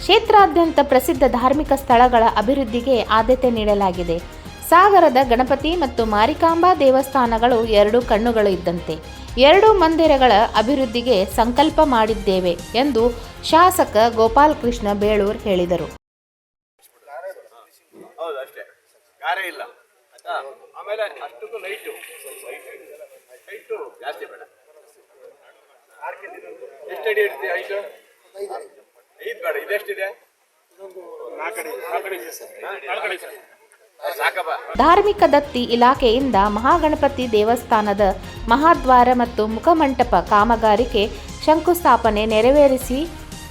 ಕ್ಷೇತ್ರಾದ್ಯಂತ ಪ್ರಸಿದ್ಧ ಧಾರ್ಮಿಕ ಸ್ಥಳಗಳ ಅಭಿವೃದ್ಧಿಗೆ ಆದ್ಯತೆ ನೀಡಲಾಗಿದೆ. ಸಾಗರದ ಗಣಪತಿ ಮತ್ತು ಮಾರಿಕಾಂಬಾ ದೇವಸ್ಥಾನಗಳು ಎರಡು ಕಣ್ಣುಗಳು ಇದ್ದಂತೆ. ಎರಡು ಮಂದಿರಗಳ ಅಭಿವೃದ್ಧಿಗೆ ಸಂಕಲ್ಪ ಮಾಡಿದ್ದೇವೆ ಎಂದು ಶಾಸಕ ಗೋಪಾಲಕೃಷ್ಣ ಬೇಳೂರ್ ಹೇಳಿದರು. ಜಾಸ್ತಿ ಬೇಡ ಇದೆಷ್ಟಿದೆ? ಧಾರ್ಮಿಕ ದತ್ತಿ ಇಲಾಖೆಯಿಂದ ಮಹಾಗಣಪತಿ ದೇವಸ್ಥಾನದ ಮಹಾದ್ವಾರ ಮತ್ತು ಮುಖಮಂಟಪ ಕಾಮಗಾರಿಕೆ ಶಂಕುಸ್ಥಾಪನೆ ನೆರವೇರಿಸಿ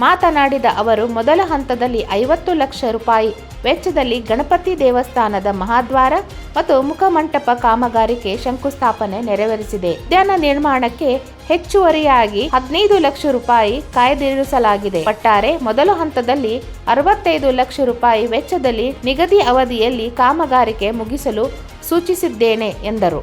ಮಾತನಾಡಿದ ಅವರು, ಮೊದಲ ಹಂತದಲ್ಲಿ ಐವತ್ತು ಲಕ್ಷ ರೂಪಾಯಿ ವೆಚ್ಚದಲ್ಲಿ ಗಣಪತಿ ದೇವಸ್ಥಾನದ ಮಹಾದ್ವಾರ ಮತ್ತು ಮುಖಮಂಟಪ ಕಾಮಗಾರಿಕೆ ಶಂಕುಸ್ಥಾಪನೆ ನೆರವೇರಿಸಿದೆ. ಉದ್ಯಾನ ನಿರ್ಮಾಣಕ್ಕೆ ಹೆಚ್ಚುವರಿಯಾಗಿ ಹದಿನೈದು ಲಕ್ಷ ರೂಪಾಯಿ ಕಾಯ್ದಿರಿಸಲಾಗಿದೆ. ಒಟ್ಟಾರೆ, ಮೊದಲ ಹಂತದಲ್ಲಿ ಅರವತ್ತೈದು ಲಕ್ಷ ರೂಪಾಯಿ ವೆಚ್ಚದಲ್ಲಿ ನಿಗದಿ ಅವಧಿಯಲ್ಲಿ ಕಾಮಗಾರಿಕೆ ಮುಗಿಸಲು ಸೂಚಿಸಿದ್ದೇನೆ, ಎಂದರು.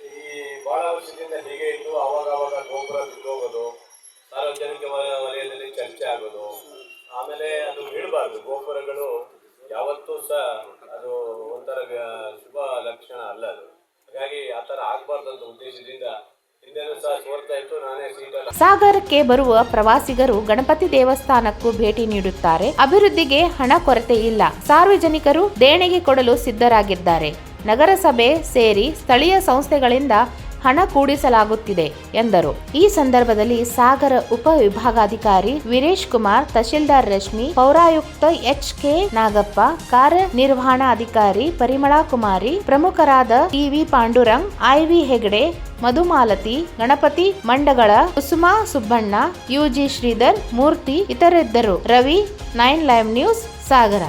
ಈ ಬಹಳ ವರ್ಷದಿಂದ ಹೀಗೆ ಇದ್ದು ಅವಾಗ ಅವಾಗ ಗೋಪುರ ಬಿದ್ದೋಗೋದು ಸಾರ್ವಜನಿಕ ವಲ- ವಲಯದಲ್ಲಿ ಚರ್ಚೆ ಆಗೋದು, ಆಮೇಲೆ ಅದು ಬೀಳಬಾರ್ದು ಗೋಪುರಗಳು ಯಾವತ್ತೂ ಸಹ ಅದು ಒಂಥರ ಶುಭ ಲಕ್ಷಣ ಅಲ್ಲ ಅದು. ಹಾಗಾಗಿ ಆ ಥರ ಆಗಬಾರ್ದು ಅಂತ ಉದ್ದೇಶದಿಂದ ಸಾಗರಕ್ಕೆ ಬರುವ ಪ್ರವಾಸಿಗರು ಗಣಪತಿ ದೇವಸ್ಥಾನಕ್ಕೂ ಭೇಟಿ ನೀಡುತ್ತಾರೆ. ಅಭಿವೃದ್ಧಿಗೆ ಹಣ ಕೊರತೆ ಇಲ್ಲ. ಸಾರ್ವಜನಿಕರು ದೇಣಿಗೆ ಕೊಡಲು ಸಿದ್ಧರಾಗಿದ್ದಾರೆ. ನಗರಸಭೆ ಸೇರಿ ಸ್ಥಳೀಯ ಸಂಸ್ಥೆಗಳಿಂದ ಹಣ ಕೂಡಿಸಲಾಗುತ್ತಿದೆ ಎಂದರು. ಈ ಸಂದರ್ಭದಲ್ಲಿ ಸಾಗರ ಉಪ ವಿಭಾಗಾಧಿಕಾರಿ ವೀರೇಶ್ ಕುಮಾರ್, ತಹಶೀಲ್ದಾರ್ ರಶ್ಮಿ, ಪೌರಾಯುಕ್ತ ಎಚ್ ಕೆ ನಾಗಪ್ಪ ಕಾರ್ಯನಿರ್ವಹಣಾಧಿಕಾರಿ ಪರಿಮಳಾ ಕುಮಾರಿ, ಪ್ರಮುಖರಾದ T V Pandurang I V Hegde, Madhumalati, Ganapati Mandagala, Kusuma Subbanna U G Shridhar, Murthy ಇತರಿದ್ದರು. Ravi, nine live news, Sagara.